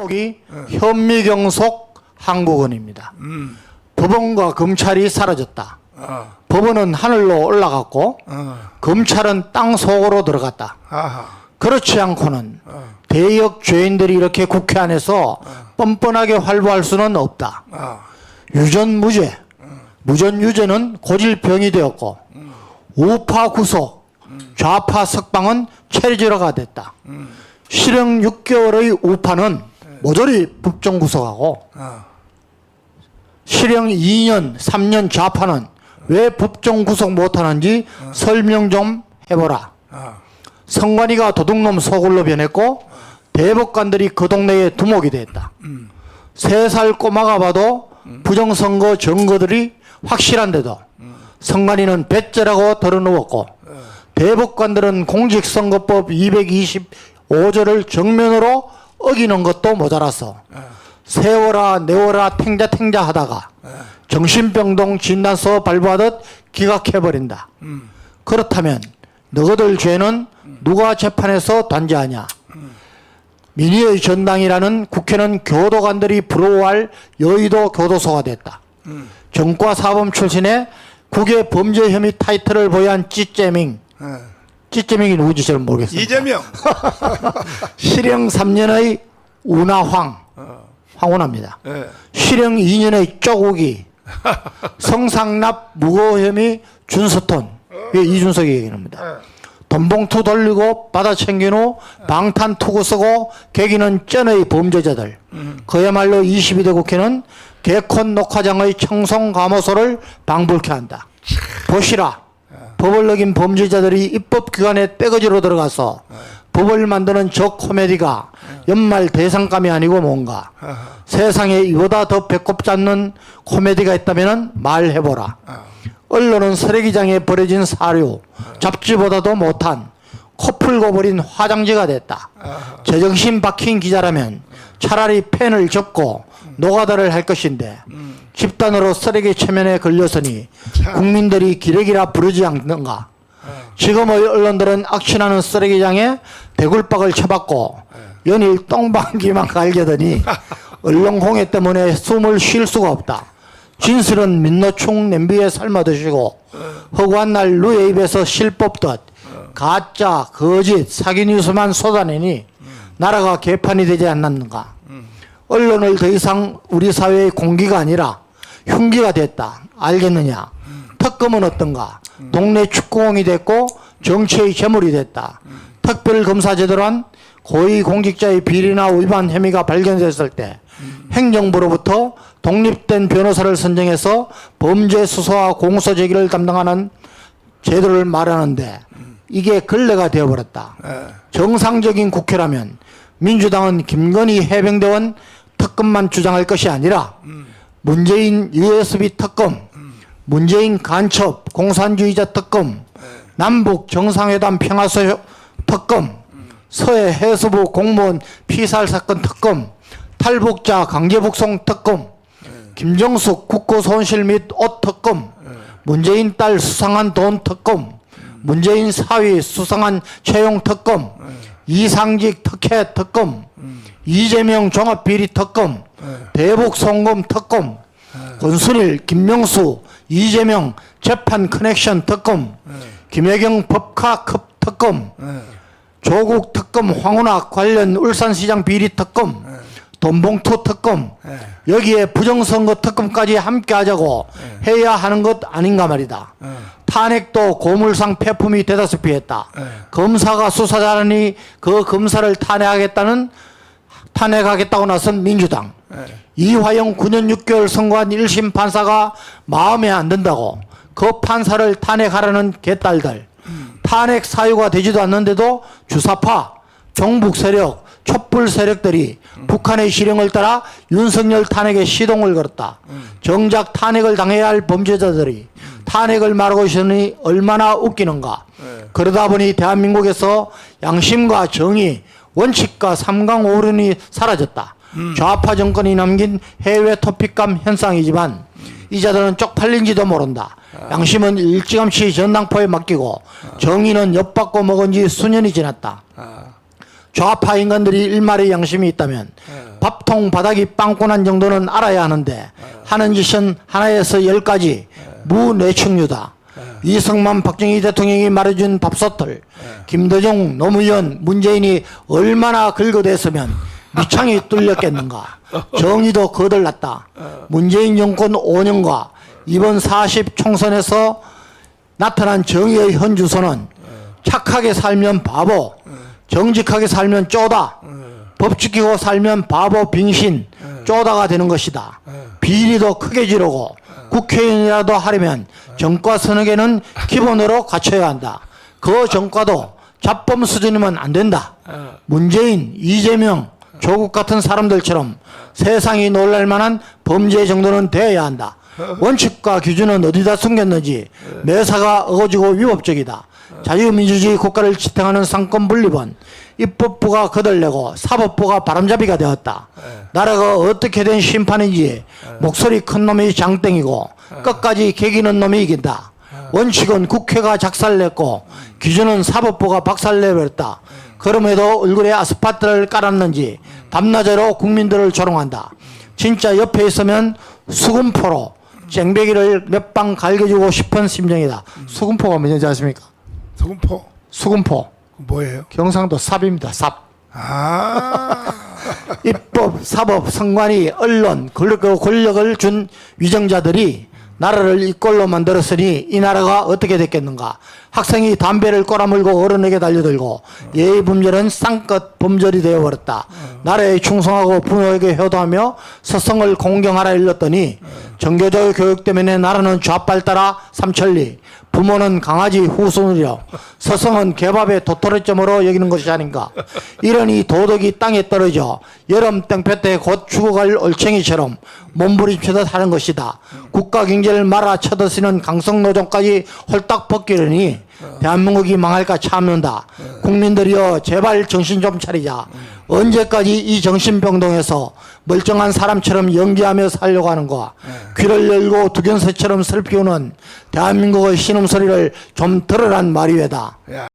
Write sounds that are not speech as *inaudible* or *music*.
제목이 현미경속 한국은입니다. 음. 법원과 검찰이 사라졌다. 아, 법원은 하늘로 올라갔고 어, 검찰은 땅 속으로 들어갔다. 아하, 그렇지 않고는 어, 대역 죄인들이 이렇게 국회 안에서 뻔뻔하게 활보할 수는 없다. 아, 유전 무죄, 무전 유죄는 고질병이 되었고 우파 구속, 좌파 석방은 체질화가 됐다. 실형 6개월의 우파는 모조리 법정 구속하고 아, 실형 2년, 3년 좌파는 왜 법정 구속 못하는지 설명 좀 해보라. 아, 성관이가 도둑놈 소굴로 변했고 대법관들이 그 동네에 두목이 됐다. 세살 꼬마가 봐도 부정선거 증거들이 확실한데도 성관이는 배째라고 덜어누웠고 대법관들은 공직선거법 225조를 정면으로 어기는 것도 모자라서 세워라 내워라 탱자탱자 하다가 정신병동 진단서 발부하듯 기각해버린다. 그렇다면 너희들 죄는 누가 재판에서 단죄하냐? 민의의 전당이라는 국회는 교도관들이 부러워할 여의도 교도소가 됐다. 정과 사범 출신의 국외 범죄 혐의 타이틀을 보유한 찌째밍, 예. 찌째밍이 누군지 저는 모르겠습니다. 이재명, *laughs* 실형 3년의 운하황, 황운합니다. 예. 실형 2년의 쪼국이, 성상납 무고 혐의 준서톤, 이게 이준석이 얘기합니다. 돈봉투 돌리고 받아 챙긴 후 방탄 투구 쓰고 개기는 쩐의 범죄자들. 그야말로 22대 국회는 개콘 녹화장의 청송 감호소를 방불케 한다. 보시라. 법을 어긴 범죄자들이 입법기관에 떼거지로 들어가서 법을 만드는 저 코미디가 연말 대상감이 아니고 뭔가. 세상에 이보다 더 배꼽 잡는 코미디가 있다면 말해보라. 언론은 쓰레기장에 버려진 사료, 잡지보다도 못한 코 풀고 버린 화장지가 됐다. 제정신 박힌 기자라면 차라리 펜을 접고 노가다를 할 것인데 집단으로 쓰레기 체면에 걸렸으니 국민들이 기레기라 부르지 않는가. 지금의 언론들은 악취나는 쓰레기장에 대굴박을 쳐박고 연일 똥방귀만 갈겨더니 *laughs* 언론 공해 때문에 숨을 쉴 수가 없다. 진실은 민노충 냄비에 삶아 드시고 허구한 날 누의 입에서 실 뽑듯 가짜 거짓 사기 뉴스만 쏟아내니 나라가 개판이 되지 않았는가 언론을 더 이상 우리 사회의 공기가 아니라 흉기가 됐다 알겠느냐 특검은 어떤가 동네 축구공이 됐고 정치의 재물이 됐다 특별검사제도란 고위공직자의 비리나 위반 혐의가 발견됐을 때 행정부로부터 독립된 변호사를 선정해서 범죄 수사와 공소 제기를 담당하는 제도를 말하는데 이게 근래가 되어버렸다. 예. 정상적인 국회라면 민주당은 김건희 해병대원 특검만 주장할 것이 아니라 문재인 USB 특검, 문재인 간첩 공산주의자 특검, 남북 정상회담 평화소 특검, 서해 해수부 공무원 피살 사건 특검, 탈북자 강제북송 특검, 김정숙 국고 손실 및 옷 특검, 문재인 딸 수상한 돈 특검, 문재인 사위 수상한 채용 특검, 이상직 특혜 특검, 이재명 종합비리 특검, 대북 송금 특검, 권순일, 김명수, 이재명 재판 커넥션 특검, 김혜경 법카급 특검, 조국 특검 황운하 관련 울산시장 비리 특검 돈봉투 특검 여기에 부정선거 특검까지 함께 하자고 해야 하는 것 아닌가 말이다. 탄핵도 고물상 폐품이 되다시피 했다. 검사가 수사 잘하니 그 검사를 탄핵하겠다는 탄핵하겠다고 나선 민주당. 이화영 9년 6개월 선고한 1심 판사가 마음에 안 든다고 그 판사를 탄핵하라는 개딸들. 탄핵 사유가 되지도 않는데도 주사파, 종북 세력, 촛불 세력들이 북한의 실형을 따라 윤석열 탄핵에 시동을 걸었다. 정작 탄핵을 당해야 할 범죄자들이 탄핵을 말하고 있으니 얼마나 웃기는가. 그러다 보니 대한민국에서 양심과 정의, 원칙과 삼강오륜이 사라졌다. 좌파 정권이 남긴 해외 토픽감 현상이지만 이자들은 쪽팔린지도 모른다. 양심은 일찌감치 전당포에 맡기고 정의는 엿받고 먹은 지 수년이 지났다. 아, 좌파 인간들이 일말의 양심이 있다면 밥통 바닥이 빵꾸난 정도는 알아야 하는데 하는 짓은 하나에서 열까지 무뇌청류다. 이승만 박정희 대통령이 말해준 밥솥들 김대중 노무현 문재인이 얼마나 긁어댔으면 밑창이 뚫렸겠는가. *laughs* 정의도 거들났다. 문재인 정권 5년과 이번 40 총선에서 나타난 정의의 현주소는 착하게 살면 바보 정직하게 살면 쪼다. 법 지키고 살면 바보 빙신 쪼다가 되는 것이다. 비리도 크게 지르고 국회의원이라도 하려면 정과 선역에는 기본으로 갖춰야 한다. 그 정과도 잡범 수준이면 안 된다. 문재인 이재명 조국 같은 사람들처럼 세상이 놀랄 만한 범죄 정도는 돼야 한다. 원칙과 기준은 어디다 숨겼는지 매사가 어거지고 위법적이다 자유민주주의 국가를 지탱하는 상권 분립은 입법부가 거들내고 사법부가 바람잡이가 되었다. 나라가 어떻게 된 심판인지 목소리 큰 놈이 장땡이고 끝까지 개기는 놈이 이긴다. 원칙은 국회가 작살냈고 기준은 사법부가 박살내버렸다. 그럼에도 얼굴에 아스파트를 깔았는지 밤낮으로 국민들을 조롱한다. 진짜 옆에 있으면 수금포로 쟁배기를 몇 방 갈겨주고 싶은 심정이다. 수금포가 뭐지 아십니까? 소금포 수금포 뭐예요? 경상도 삽입니다. 삽. 아, *laughs* 입법, 사법, 선관위, 언론, 권력, 권력을 준 위정자들이 나라를 이 꼴로 만들었으니 이 나라가 어떻게 됐겠는가. 학생이 담배를 꼬라물고 어른에게 달려들고 예의 범절은 쌍껏 범절이 되어버렸다. 나라에 충성하고 부모에게 효도하며 서성을 공경하라 일렀더니 정교조 교육 때문에 나라는 좌빨 따라 삼천리 부모는 강아지 후손이려 서성은 개밥의 도토리점으로 여기는 것이 아닌가. 이러니 도덕이 땅에 떨어져 여름 땡볕 때곧 죽어갈 올챙이처럼 몸부림치듯 하는 것이다. 국가 경제를 말아 쳐드시는 강성노정까지 홀딱 벗기려니 대한민국이 망할까 참는다. 국민들이여 제발 정신 좀 차리자. 언제까지 이 정신병동에서 멀쩡한 사람처럼 연기하며 살려고 하는 거야? 귀를 열고 두견새처럼 슬피우는 대한민국의 신음소리를 좀 들으란 말이외다. 야.